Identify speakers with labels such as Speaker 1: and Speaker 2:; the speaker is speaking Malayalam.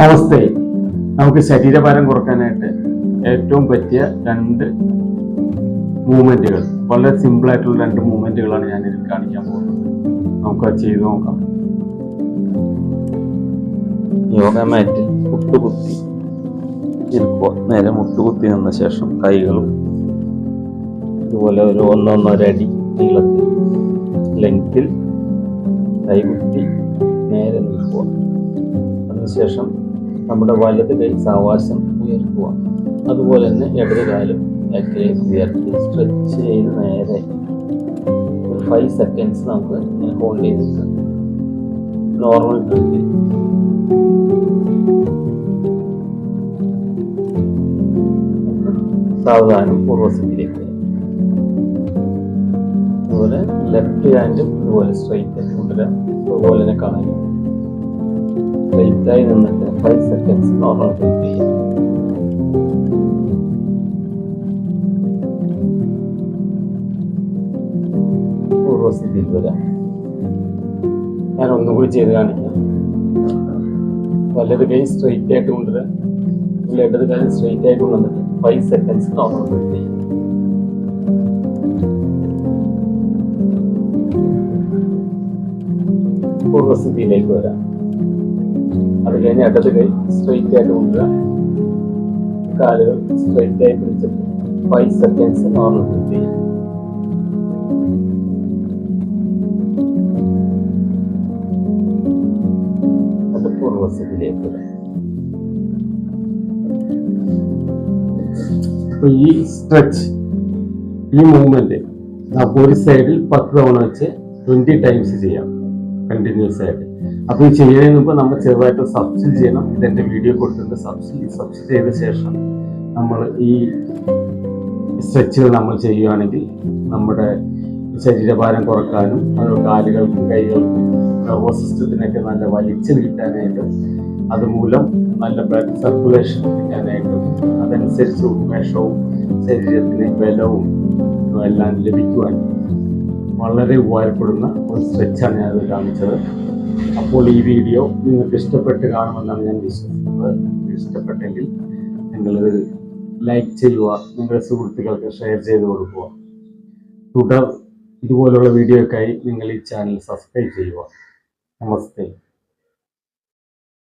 Speaker 1: നമസ്തേ നമുക്ക് ശരീരഭാരം കുറക്കാനായിട്ട് ഏറ്റവും പറ്റിയ രണ്ട് മൂവ്മെന്റുകൾ വളരെ സിമ്പിളായിട്ടുള്ള രണ്ട് മൂവ്മെന്റുകളാണ് ഞാൻ ഇതിൽ കാണിക്കാൻ പോകുന്നത്. നമുക്ക് അത് ചെയ്തു നോക്കാം.
Speaker 2: യോഗ മാറ്റിൽ മുട്ടുകുത്തി. ഇരിക്കുക. നേരെ മുട്ടുകുത്തി നിന്ന ശേഷം കൈകളും ഇതുപോലെ ഒരു ഒന്നൊന്നര അടി നീളത്തിൽ ലെങ്ത്തിൽ കൈകുത്തി നേരെ നിൽക്കുക അതിനുശേഷം നമ്മുടെ വലത് കൈ സാവാശം ഉയർത്തുക. അതുപോലെ തന്നെ ഇടത് കാലും ബാക്കിലേക്ക് ഉയർത്തി സ്ട്രെച്ച് ചെയ്ത് നേരെ ഫൈവ് സെക്കൻഡ്സ് നമുക്ക് ഹോൾഡ് ചെയ്ത് നോർമൽ ബ്രീത്തിൽ സാവധാനം പൂർവസ്ഥിതിയിലേക്ക്. വരാം. അതുപോലെ ലെഫ്റ്റ് ഹാൻഡും ഇതുപോലെ സ്ട്രൈറ്റ് കൊണ്ടുവരാം അതുപോലെ തന്നെ കാണാനും ആയി നിന്നിട്ട് ഫൈവ് സെക്കൻഡ്സ് നോർമൽ ബ്രീത്ത് ചെയ്യാം പൂർവസ്ഥിതിയിൽ വരാം ഞാൻ ഒന്നുകൂടി ചെയ്ത് കാണിക്കാം വലത് കൈ സ്ട്രെയിറ്റ് ആയിട്ട് കൊണ്ടുവരാം ഇടത് കാലം ആയി ആയിട്ട് കൊണ്ടുവന്നിട്ട് ഫൈവ് സെക്കൻഡ്സ് നോർമൽ ബ്രീത്ത് ചെയ്യും പൂർവസ്ഥിതിയിലേക്ക് വരാം അത് കഴിഞ്ഞ് ഇടത് കൈ സ്ട്രെയിറ്റ് ആയിട്ട് കൊണ്ടുവരാം കാലുകൾ സ്ട്രെയിറ്റ് ആയി പിടിച്ചിട്ട് ഫൈവ് സെക്കൻഡ്സ് നോർമൽ ബ്രീത്ത് അത്
Speaker 1: പൂർവസ്ഥിതിയിലേക്ക് ഈ സ്ട്രെച്ച് ഈ മൂവ്മെന്റ് ഒരു സൈഡിൽ പത്ത് തവണ വെച്ച് ട്വന്റി ടൈംസ് ചെയ്യാം. കണ്ടിന്യൂസ് ആയിട്ട്. അപ്പൊ ഈ ചെയ്യുന്നതിന് മുമ്പ് നമ്മൾ ചെറുതായിട്ട് സബ്സിഡ് ചെയ്യണം. ഇതെന്റെ വീഡിയോ കൊടുത്തിട്ടുണ്ട്. സബ്സിഡി സബ്സിഡ് ചെയ്ത ശേഷം നമ്മൾ ഈ സ്ട്രെച്ചുകൾ നമ്മൾ ചെയ്യുകയാണെങ്കിൽ നമ്മുടെ ശരീരഭാരം കുറക്കാനും അത് കാലുകൾക്കും കൈകൾക്കും നെർവസ് സിസ്റ്റത്തിനൊക്കെ നല്ല വലിച്ചു കിട്ടാനായിട്ടും അതുമൂലം നല്ല ബ്ലഡ് സർക്കുലേഷൻ കിട്ടാനായിട്ടും അതനുസരിച്ച് ഉന്മേഷവും ശരീരത്തിന് ബലവും എല്ലാം ലഭിക്കുവാൻ വളരെ ഉപകാരപ്പെടുന്ന ഒരു സ്ട്രെച്ചാണ് ഞാനത് കാണിച്ചത്. അപ്പോൾ ഈ വീഡിയോ നിങ്ങൾക്ക് ഇഷ്ടപ്പെട്ട് കാണുമെന്നാണ് ഞാൻ വിശ്വസിക്കുന്നത്. ഇഷ്ടപ്പെട്ടെങ്കിൽ നിങ്ങളത് ലൈക്ക് ചെയ്യുക നിങ്ങളുടെ സുഹൃത്തുക്കൾക്ക് ഷെയർ ചെയ്ത് കൊടുക്കുക. തുടർ ഇതുപോലുള്ള വീഡിയോയ്ക്കായി നിങ്ങൾ ഈ ചാനൽ സബ്സ്ക്രൈബ് ചെയ്യുക. നമസ്തേ.